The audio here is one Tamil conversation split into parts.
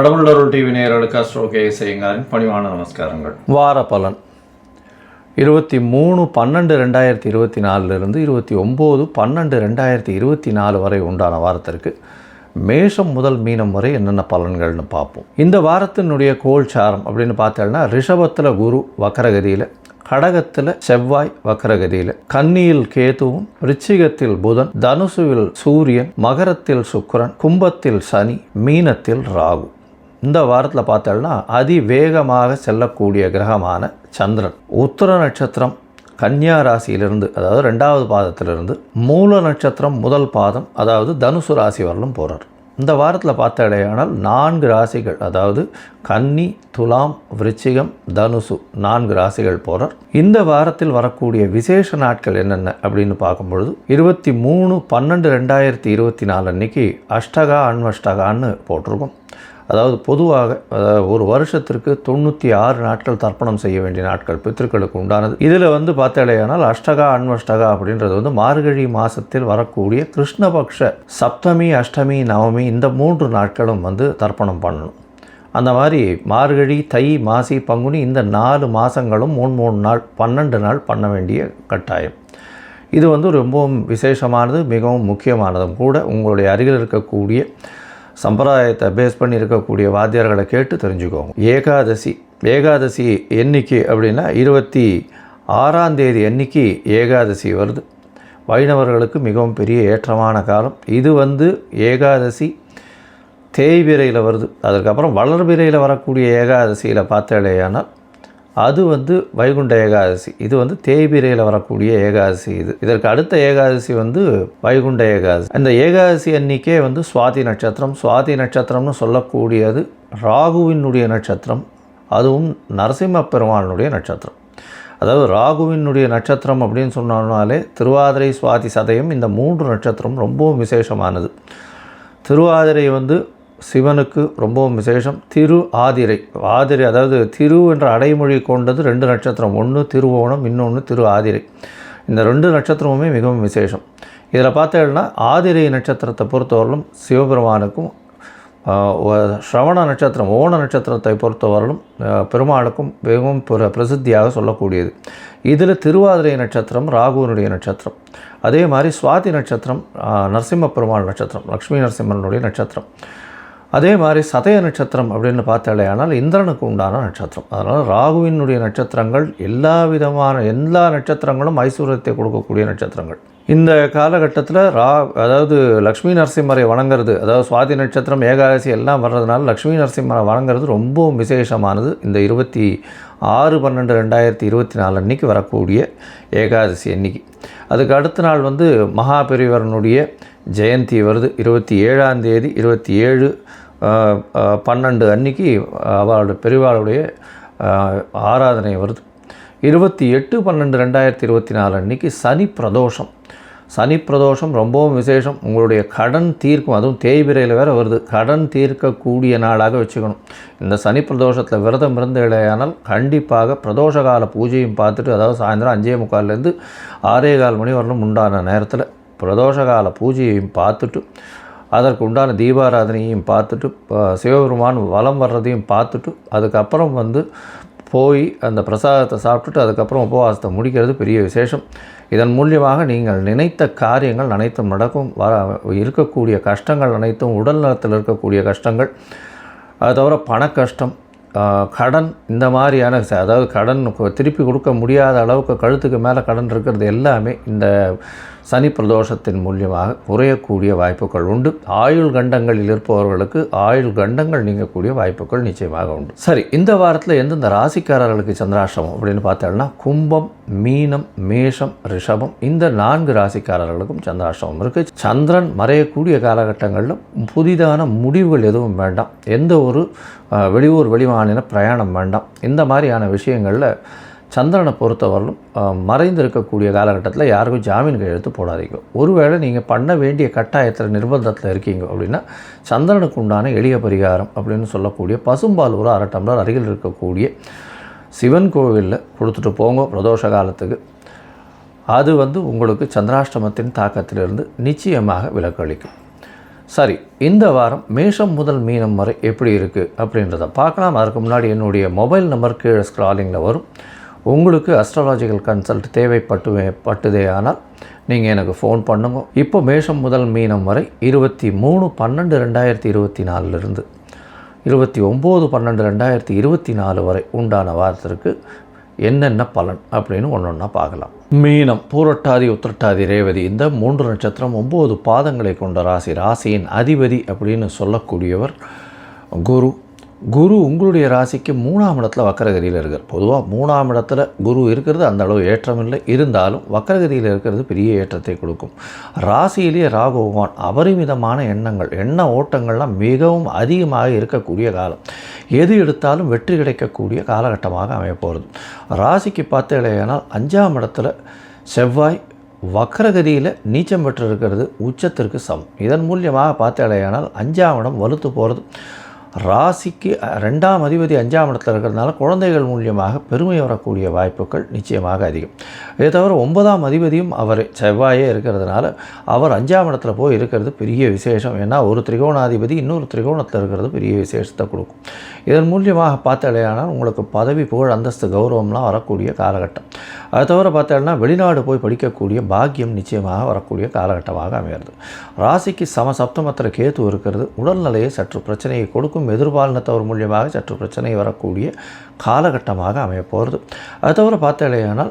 கடவுளருள் டிவி நேயர்களுக்கு அஸ்ட்ரோ கே செய்யுங்காரின் பணிவான நமஸ்காரங்கள். வார பலன் இருபத்தி மூணு பன்னெண்டு ரெண்டாயிரத்தி இருபத்தி நாலுலேருந்து இருபத்தி ஒம்பது பன்னெண்டு ரெண்டாயிரத்தி இருபத்தி நாலு வரை உண்டான வாரத்திற்கு மேஷம் முதல் மீனம் வரை என்னென்ன பலன்கள்னு பார்ப்போம். இந்த வாரத்தினுடைய கோல் சாரம் அப்படின்னு பார்த்தோம்னா ரிஷபத்தில் குரு வக்கரகதியில் கடகத்தில் செவ்வாய் வக்கரகதியில் கன்னியில் கேதுவும் ரிச்சிகத்தில் புதன் தனுசுவில் சூரியன் மகரத்தில் சுக்கரன் கும்பத்தில் சனி மீனத்தில் ராகு. இந்த வாரத்தில் பார்த்தோம்னா அதிவேகமாக செல்லக்கூடிய கிரகமான சந்திரன். உத்தர நட்சத்திரம் கன்னியா ராசியிலிருந்து அதாவது ரெண்டாவது பாதத்திலிருந்து மூல நட்சத்திரம் முதல் பாதம் அதாவது தனுசு ராசி வரலும் போகிறார் இந்த வாரத்தில் பார்த்தடையானால் நான்கு ராசிகள் அதாவது கன்னி துலாம் விருச்சிகம் தனுசு நான்கு ராசிகள் போகிறார் இந்த வாரத்தில் வரக்கூடிய விசேஷ நாட்கள் என்னென்ன அப்படின்னு பார்க்கும்பொழுது இருபத்தி மூணு பன்னெண்டு ரெண்டாயிரத்தி இருபத்தி நாலு அன்னைக்கு அஷ்டகா அன்வஷ்டகான்னு போட்டிருக்கோம். அதாவது பொதுவாக அதாவது ஒரு வருஷத்திற்கு தொண்ணூற்றி ஆறு நாட்கள் தர்ப்பணம் செய்ய வேண்டிய நாட்கள் பித்திருக்களுக்கு உண்டானது. இதில் வந்து பார்த்தாலேயானால் அஷ்டகா அன்வஷ்டகா அப்படின்றது வந்து மார்கழி மாதத்தில் வரக்கூடிய கிருஷ்ணபக்ஷ சப்தமி அஷ்டமி நவமி இந்த மூன்று நாட்களும் வந்து தர்ப்பணம் பண்ணணும். அந்த மாதிரி மார்கழி தை மாசி பங்குனி இந்த நாலு மாதங்களும் மூணு மூணு நாள் பன்னெண்டு நாள் பண்ண வேண்டிய கட்டாயம். இது வந்து ரொம்பவும் விசேஷமானது மிகவும் முக்கியமானதும் கூட உங்களுடைய அருகில் இருக்கக்கூடிய சம்பிரதாயத்தை பேஸ் பண்ணி இருக்கக்கூடிய வாத்தியார்களை கேட்டு தெரிஞ்சுக்கோங்க. ஏகாதசி. ஏகாதசி எண்ணிக்கை அப்படின்னா இருபத்தி ஆறாம் தேதி அன்னைக்கு ஏகாதசி வருது. வைணவர்களுக்கு மிகவும் பெரிய ஏற்றமான காலம். இது வந்து ஏகாதசி தேய்பிரையில் வருது. அதுக்கப்புறம் வளர்பிரையில் வரக்கூடிய ஏகாதசியில் பார்த்தாலேயானால் அது வந்து வைகுண்ட ஏகாதசி. இது வந்து தேய்பிரையில் வரக்கூடிய ஏகாதசி இது. இதற்கு அடுத்த ஏகாதசி வந்து வைகுண்ட ஏகாதசி. அந்த ஏகாதசி அன்னைக்கே வந்து சுவாதி நட்சத்திரம். சுவாதி நட்சத்திரம்னு சொல்லக்கூடியது ராகுவினுடைய நட்சத்திரம். அதுவும் நரசிம்ம பெருமானுடைய நட்சத்திரம். அதாவது ராகுவினுடைய நட்சத்திரம் அப்படின்னு சொன்னாலே திருவாதிரை சுவாதி சதயம் இந்த மூன்று நட்சத்திரம் ரொம்பவும் விசேஷமானது. திருவாதிரை வந்து சிவனுக்கு ரொம்பவும் விசேஷம். திரு ஆதிரை. ஆதிரை அதாவது திரு என்ற அடைமொழி கொண்டது ரெண்டு நட்சத்திரம். ஒன்று திருவோணம் இன்னொன்று திரு ஆதிரை. இந்த ரெண்டு நட்சத்திரமுமே மிகவும் விசேஷம். இதில் பார்த்தீங்கன்னா ஆதிரை நட்சத்திரத்தை பொறுத்தவரையிலும் சிவபெருமானுக்கும் ஸ்ரவண நட்சத்திரம் ஓண நட்சத்திரத்தை பொறுத்தவரையிலும் பெருமாளுக்கும் மிகவும் பிர பிரசித்தியாக சொல்லக்கூடியது. இதில் திருவாதிரை நட்சத்திரம் ராகுவனுடைய நட்சத்திரம். அதே மாதிரி சுவாதி நட்சத்திரம் நரசிம்ம பெருமாள் நட்சத்திரம் லக்ஷ்மி நரசிம்மனுடைய நட்சத்திரம். அதே மாதிரி சதய நட்சத்திரம் அப்படின்னு பார்த்தாலே ஆனால் இந்திரனுக்கு உண்டான நட்சத்திரம். அதனால் ராகுவினுடைய நட்சத்திரங்கள் எல்லா விதமான எல்லா நட்சத்திரங்களும் ஐஸ்வர்யத்தை கொடுக்கக்கூடிய நட்சத்திரங்கள். இந்த காலகட்டத்தில் ரா அதாவது லக்ஷ்மி நரசிம்மரை வணங்குறது அதாவது சுவாதி நட்சத்திரம் ஏகாதசி எல்லாம் வர்றதுனால லக்ஷ்மி நரசிம்மரை வணங்குறது ரொம்பவும் விசேஷமானது. இந்த இருபத்தி ஆறு பன்னெண்டு ரெண்டாயிரத்தி இருபத்தி நாலு அன்றைக்கி வரக்கூடிய ஏகாதசி அன்னைக்கு. அதுக்கு அடுத்த நாள் வந்து மகாபெரிவரனுடைய ஜெயந்தி வருது. இருபத்தி ஏழாம் தேதி இருபத்தி ஏழு பன்னெண்டு அன்னைக்கு அவளோட பெரியவாளுடைய ஆராதனை வருது. இருபத்தி எட்டு பன்னெண்டு ரெண்டாயிரத்தி இருபத்தி நாலு அன்றைக்கி சனி பிரதோஷம். சனி பிரதோஷம் ரொம்பவும் விசேஷம். உங்களுடைய கடன் தீர்க்கும் அதுவும் தேய்பிரையில் வேறு வருது. கடன் தீர்க்கக்கூடிய நாளாக வச்சுக்கணும். இந்த சனி பிரதோஷத்தில் விரதம் இருந்து இடையானால் கண்டிப்பாக பிரதோஷ கால பூஜையும் பார்த்துட்டு அதாவது சாயந்தரம் அஞ்சே முக்கால்லேருந்து ஆறே கால் மணி வரணும் உண்டான நேரத்தில் பிரதோஷ கால பூஜையையும் பார்த்துட்டு அதற்கு உண்டான தீபாராதனையும் பார்த்துட்டு சிவபெருமான் வலம் வர்றதையும் பார்த்துட்டு அதுக்கப்புறம் வந்து போய் அந்த பிரசாதத்தை சாப்பிட்டுட்டு அதுக்கப்புறம் உபவாசத்தை முடிக்கிறது பெரிய விசேஷம். இதன் மூலியமாக நீங்கள் நினைத்த காரியங்கள் அனைத்தும் நடக்கும். வர இருக்கக்கூடிய கஷ்டங்கள் அனைத்தும் உடல் நலத்தில் இருக்கக்கூடிய கஷ்டங்கள் அது தவிர பண கஷ்டம் கடன் இந்த மாதிரியான அதாவது கடன் திருப்பி கொடுக்க முடியாத அளவுக்கு கழுத்துக்கு மேலே கடன் இருக்கிறது எல்லாமே இந்த சனி பிரதோஷத்தின் மூலியமாக குறையக்கூடிய வாய்ப்புகள் உண்டு. ஆயுள் கண்டங்களில் இருப்பவர்களுக்கு ஆயுள் கண்டங்கள் நீங்கக்கூடிய வாய்ப்புகள் நிச்சயமாக உண்டு. சரி இந்த வாரத்தில் எந்தெந்த ராசிக்காரர்களுக்கு சந்திராஷ்டமம் அப்படின்னு பார்த்தோம்னா கும்பம் மீனம் மேஷம் ரிஷபம் இந்த நான்கு ராசிக்காரர்களுக்கும் சந்திராஷ்டமம் இருக்குது சந்திரன் மறையக்கூடிய காலகட்டங்களில் புதிதான முடிவுகள் எதுவும் வேண்டாம். எந்த ஒரு வெளியூர் வெளிமாநில பிரயாணம் வேண்டாம். இந்த மாதிரியான விஷயங்களில் சந்திரனை பொறுத்தவரையிலும் மறைந்திருக்கக்கூடிய காலகட்டத்தில் யாருக்கும் ஜாமீன் கையெழுத்து போடாதீங்க. ஒருவேளை நீங்கள் பண்ண வேண்டிய கட்டாயத்தில் நிர்பந்தத்தில் இருக்கீங்க அப்படின்னா சந்திரனுக்கு உண்டான எளிய பரிகாரம் அப்படின்னு சொல்லக்கூடிய பசும்பால் ஒரு அரை டம்ளர் அருகில் இருக்கக்கூடிய சிவன் கோவிலில் கொடுத்துட்டு போங்க பிரதோஷ காலத்துக்கு. அது வந்து உங்களுக்கு சந்திராஷ்டமத்தின் தாக்கத்திலிருந்து நிச்சயமாக விலக்களிக்கும். சரி இந்த வாரம் மேஷம் முதல் மீனம் வரை எப்படி இருக்குது அப்படின்றத பார்க்கலாம். அதுக்கு முன்னாடி என்னுடைய மொபைல் நம்பர் கீழே ஸ்க்ராலிங்கில் வரும். உங்களுக்கு அஸ்ட்ராலாஜிக்கல் கன்சல்ட் தேவைப்பட்டு பட்டுதே ஆனால் நீங்கள் எனக்கு ஃபோன் பண்ணுங்க. இப்போ மேஷம் முதல் மீனம் வரை இருபத்தி மூணு பன்னெண்டு ரெண்டாயிரத்தி இருபத்தி நாலுலேருந்து இருபத்தி ஒம்பது பன்னெண்டு ரெண்டாயிரத்தி இருபத்தி நாலு வரை உண்டான வாரத்திற்கு என்னென்ன பலன் அப்படின்னு ஒன்று ஒன்றா பார்க்கலாம். மீனம் பூரட்டாதி உத்திரட்டாதி ரேவதி இந்த மூன்று நட்சத்திரம் ஒம்பது பாதங்களை கொண்ட ராசி. ராசியின் அதிபதி அப்படின்னு சொல்லக்கூடியவர் குரு. குரு உங்களுடைய ராசிக்கு மூணாம் இடத்துல வக்கரகதியில் இருக்கார். பொதுவாக மூணாம் இடத்துல குரு இருக்கிறது அந்த அளவு ஏற்றம் இல்லை இருந்தாலும் வக்கரகதியில் இருக்கிறது பெரிய ஏற்றத்தை கொடுக்கும். ராசியிலேயே ராகு பகவான் அபரிமிதமான எண்ணங்கள் எண்ண ஓட்டங்கள்லாம் மிகவும் அதிகமாக இருக்கக்கூடிய காலம். எது எடுத்தாலும் வெற்றி கிடைக்கக்கூடிய காலகட்டமாக அமையப்போகிறது ராசிக்கு பார்த்தீங்கன்னா அஞ்சாம் இடத்துல செவ்வாய் வக்கரகதியில் நீச்சம் பெற்று இருக்கிறது உச்சத்திற்கு சமம். இதன் மூலியமாக பார்த்தேடையானால் அஞ்சாம் இடம் வலுத்து போகிறது ராசிக்கு ரெண்டாம் அதிபதி அஞ்சாம் இடத்துல இருக்கிறதுனால குழந்தைகள் மூலியமாக பெருமை வரக்கூடிய வாய்ப்புகள் நிச்சயமாக அதிகம். இதை தவிர ஒன்பதாம் அதிபதியும் அவர் செவ்வாயே இருக்கிறதுனால அவர் அஞ்சாம் இடத்துல போய் இருக்கிறது பெரிய விசேஷம். ஏன்னா ஒரு திரிகோணாதிபதி இன்னொரு திரிகோணத்தில் இருக்கிறது பெரிய விசேஷத்தை கொடுக்கும். இதன் மூலியமாக பார்த்தாலேயானால் உங்களுக்கு பதவி புகழ் அந்தஸ்து கௌரவம்லாம் வரக்கூடிய காலகட்டம். அதை தவிர பார்த்தோம்னா வெளிநாடு போய் படிக்கக்கூடிய பாக்கியம் நிச்சயமாக வரக்கூடிய காலகட்டமாக அமைகிறது. ராசிக்கு சம சப்தமத்தில் கேத்து இருக்கிறது. உடல்நிலையை சற்று பிரச்சனையை கொடுக்கும். எதிர்பாலினத்தவர் மூலியமாக சற்று பிரச்சனை வரக்கூடிய காலகட்டமாக அமையப்போகிறது அதை அது தவிர பார்த்தாலேயானால்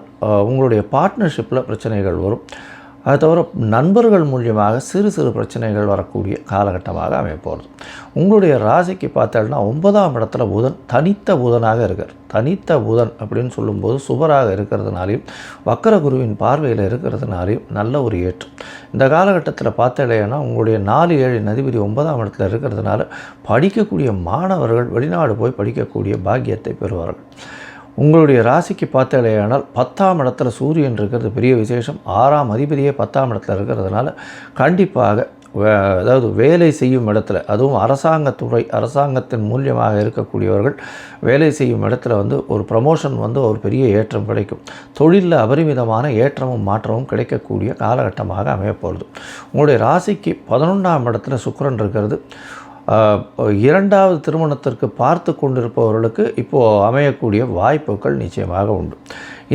உங்களுடைய பார்ட்னர்ஷிப்பில் பிரச்சனைகள் வரும். அது தவிர நண்பர்கள் மூலியமாக சிறு சிறு பிரச்சனைகள் வரக்கூடிய காலகட்டமாக அமையப்போகிறது உங்களுடைய ராசிக்கு பார்த்தோம்னா ஒன்பதாம் இடத்துல புதன் தனித்த புதனாக இருக்கார். தனித்த புதன் அப்படின்னு சொல்லும்போது சுபராக இருக்கிறதுனாலையும் வக்கர குருவின் பார்வையில் இருக்கிறதுனாலையும் நல்ல ஒரு ஏற்றம். இந்த காலகட்டத்தில் பார்த்தலைன்னா உங்களுடைய நாலு ஏழு நதிபதி ஒன்பதாம் இடத்துல இருக்கிறதுனால படிக்கக்கூடிய மாணவர்கள் வெளிநாடு போய் படிக்கக்கூடிய பாக்கியத்தை பெறுவார்கள். உங்களுடைய ராசிக்கு பார்த்தாலேயானால் பத்தாம் இடத்துல சூரியன் இருக்கிறது பெரிய விசேஷம். ஆறாம் அதிபதியே பத்தாம் இடத்துல இருக்கிறதுனால கண்டிப்பாக அதாவது வேலை செய்யும் இடத்துல அதுவும் அரசாங்கத்துறை அரசாங்கத்தின் மூலியமாக இருக்கக்கூடியவர்கள் வேலை செய்யும் இடத்துல வந்து ஒரு ப்ரமோஷன் வந்து ஒரு பெரிய ஏற்றம் கிடைக்கும். தொழிலில் அபரிமிதமான ஏற்றமும் மாற்றமும் கிடைக்கக்கூடிய காலகட்டமாக அமையப்போகிறது உங்களுடைய ராசிக்கு பதினொன்றாம் இடத்துல சுக்கரன் இருக்கிறது. இரண்டாவது திருமணத்திற்கு பார்த்து கொண்டிருப்பவர்களுக்கு இப்போது அமையக்கூடிய வாய்ப்புகள் நிச்சயமாக உண்டு.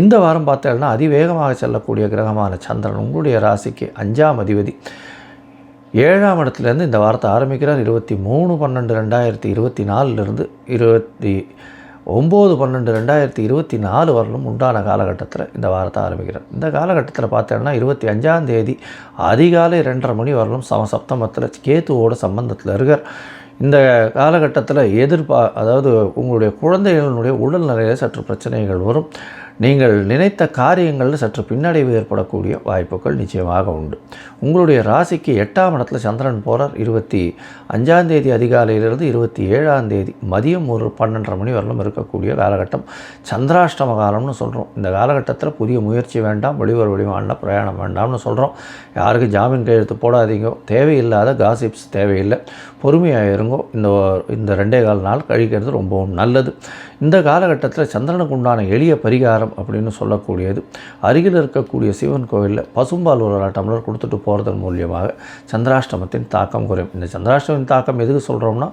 இந்த வாரம் பார்த்தீங்கன்னா அதிவேகமாக செல்லக்கூடிய கிரகமான சந்திரன் உங்களுடைய ராசிக்கு அஞ்சாம் அதிபதி. ஏழாம் இடத்துலேருந்து இந்த வாரத்தை ஆரம்பிக்கிறார். இருபத்தி மூணு பன்னெண்டு ரெண்டாயிரத்தி இருபத்தி நாலுலேருந்து இருபத்தி ஒம்பது பன்னெண்டு ரெண்டாயிரத்தி இருபத்தி நாலு வரலும் உண்டான காலகட்டத்தில் இந்த வாரத்தை ஆரம்பிக்கிறார். இந்த காலகட்டத்தில் பார்த்தோன்னா இருபத்தி அஞ்சாம் தேதி அதிகாலை ரெண்டரை மணி வரலும் சம சப்தமத்தில் கேத்துவோட சம்பந்தத்தில் இருக்கார். இந்த காலகட்டத்தில் எதிர்பா அதாவது உங்களுடைய குழந்தைகளினுடைய உடல்நிலையில் சற்று பிரச்சனைகள் வரும். நீங்கள் நினைத்த காரியங்களில் சற்று பின்னடைவு ஏற்படக்கூடிய வாய்ப்புகள் நிச்சயமாக உண்டு. உங்களுடைய ராசிக்கு எட்டாம் இடத்துல சந்திரன் போகிறார் இருபத்தி அஞ்சாம் தேதி அதிகாலையிலிருந்து இருபத்தி ஏழாம் தேதி மதியம் ஒரு பன்னெண்டரை மணி வரலும் இருக்கக்கூடிய காலகட்டம். சந்திராஷ்டம காலம்னு சொல்கிறோம் இந்த காலகட்டத்தில் புதிய முயற்சி வேண்டாம் வெளியூர் வெளிமாநில பிரயாணம் வேண்டாம்னு சொல்கிறோம் யாருக்கு ஜாமீன் கையெழுத்து போடாதீங்க. தேவையில்லாத காசிப்ஸ் தேவையில்லை. பொறுமையாக இருங்கோ. இந்த இந்த ரெண்டே கால் நாள் கழிக்கிறது ரொம்பவும் நல்லது. இந்த காலகட்டத்தில் சந்திரனுக்கு உண்டான எளிய பரிகாரம் அப்படின்னு சொல்லக்கூடியது. அருகில் இருக்கக்கூடிய சிவன் கோவிலில் பசும்பால் ஒரு டம்ளர் கொடுத்துட்டு போகிறதன் மூலியமாக சந்திராஷ்டமத்தின் தாக்கம் குறையும். இந்த சந்திராஷ்டமத்தின் தாக்கம் எதுக்கு சொல்கிறோம்னா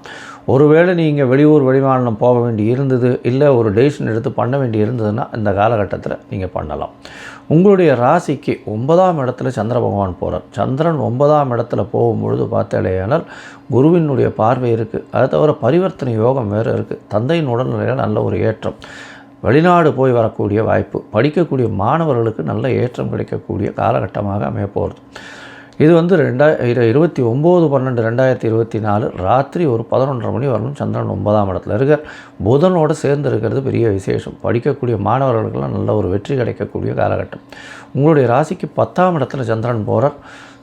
ஒருவேளை நீங்கள் வெளியூர் வெளிமாநிலம் போக வேண்டி இருந்தது இல்லை ஒரு டெசிஷன் எடுத்து பண்ண வேண்டி இருந்ததுன்னா இந்த காலகட்டத்தில் நீங்கள் பண்ணலாம். உங்களுடைய ராசிக்கு ஒன்பதாம் இடத்துல சந்திர பகவான் போகிறார் சந்திரன் ஒன்பதாம் இடத்துல போகும்பொழுது பார்த்தாலேயானால் குருவினுடைய பார்வை இருக்குது அதை தவிர பரிவர்த்தனை யோகம் வேறு இருக்குது தந்தையின் உடல்நிலையில் நல்ல ஒரு ஏற்றம். வெளிநாடு போய் வரக்கூடிய வாய்ப்பு படிக்கக்கூடிய மாணவர்களுக்கு நல்ல ஏற்றம் கிடைக்கக்கூடிய காலகட்டமாக அமையப்போகிறது இது வந்து ரெண்டா இருபத்தி ஒம்பது பன்னெண்டு ரெண்டாயிரத்தி இருபத்தி நாலு ராத்திரி ஒரு பதினொன்றரை மணி வரணும். சந்திரன் ஒன்பதாம் இடத்துல இருக்கார். புதனோடு சேர்ந்து இருக்கிறது பெரிய விசேஷம். படிக்கக்கூடிய மாணவர்களுக்கெல்லாம் நல்ல ஒரு வெற்றி கிடைக்கக்கூடிய காலகட்டம். உங்களுடைய ராசிக்கு பத்தாம் இடத்துல சந்திரன் போகிறார்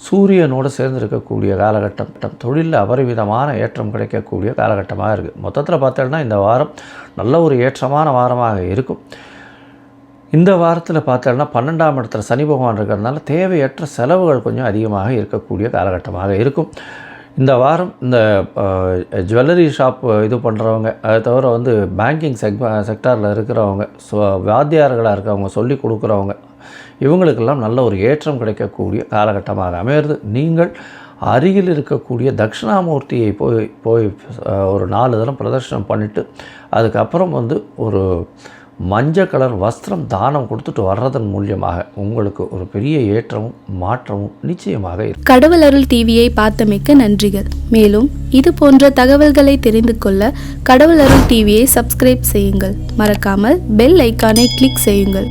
சூரியனோடு சேர்ந்து இருக்கக்கூடிய காலகட்டம். தொழிலில் அபரிவிதமான ஏற்றம் கிடைக்கக்கூடிய காலகட்டமாக இருக்குது மொத்தத்தில் பார்த்தோன்னா இந்த வாரம் நல்ல ஒரு ஏற்றமான வாரமாக இருக்கும். இந்த வாரத்தில் பார்த்தோம்னா பன்னெண்டாம் இடத்துல சனி பகவான் இருக்கிறதுனால தேவையற்ற செலவுகள் கொஞ்சம் அதிகமாக இருக்கக்கூடிய காலகட்டமாக இருக்கும். இந்த வாரம் இந்த ஜுவல்லரி ஷாப் இது பண்ணுறவங்க அதை தவிர வந்து பேங்கிங் செக் செக்டாரில் இருக்கிறவங்க ஸோ வாத்தியார்களாக இருக்கிறவங்க சொல்லி கொடுக்குறவங்க இவங்களுக்கெல்லாம் நல்ல ஒரு ஏற்றம் கிடைக்கக்கூடிய காலகட்டமாக அமையிறது. நீங்கள் அருகில் இருக்கக்கூடிய தட்சிணாமூர்த்தியை போய் போய் ஒரு நாலு தரம் பிரதர்ஷனம் பண்ணிவிட்டு அதுக்கப்புறம் வந்து ஒரு மஞ்சள் கலர் வஸ்திரம் தானம் கொடுத்துட்டு வர்றதன் மூலியமாக உங்களுக்கு ஒரு பெரிய ஏற்றமும் மாற்றமும் நிச்சயமாக இருக்கும் கடவுள் அருள் டிவியை பார்த்தமைக்க நன்றிகள். மேலும் இது போன்ற தகவல்களை தெரிந்து கொள்ள கடவுள் அருள் டிவியை சப்ஸ்கிரைப் செய்யுங்கள். மறக்காமல் பெல் ஐக்கானை கிளிக் செய்யுங்கள்.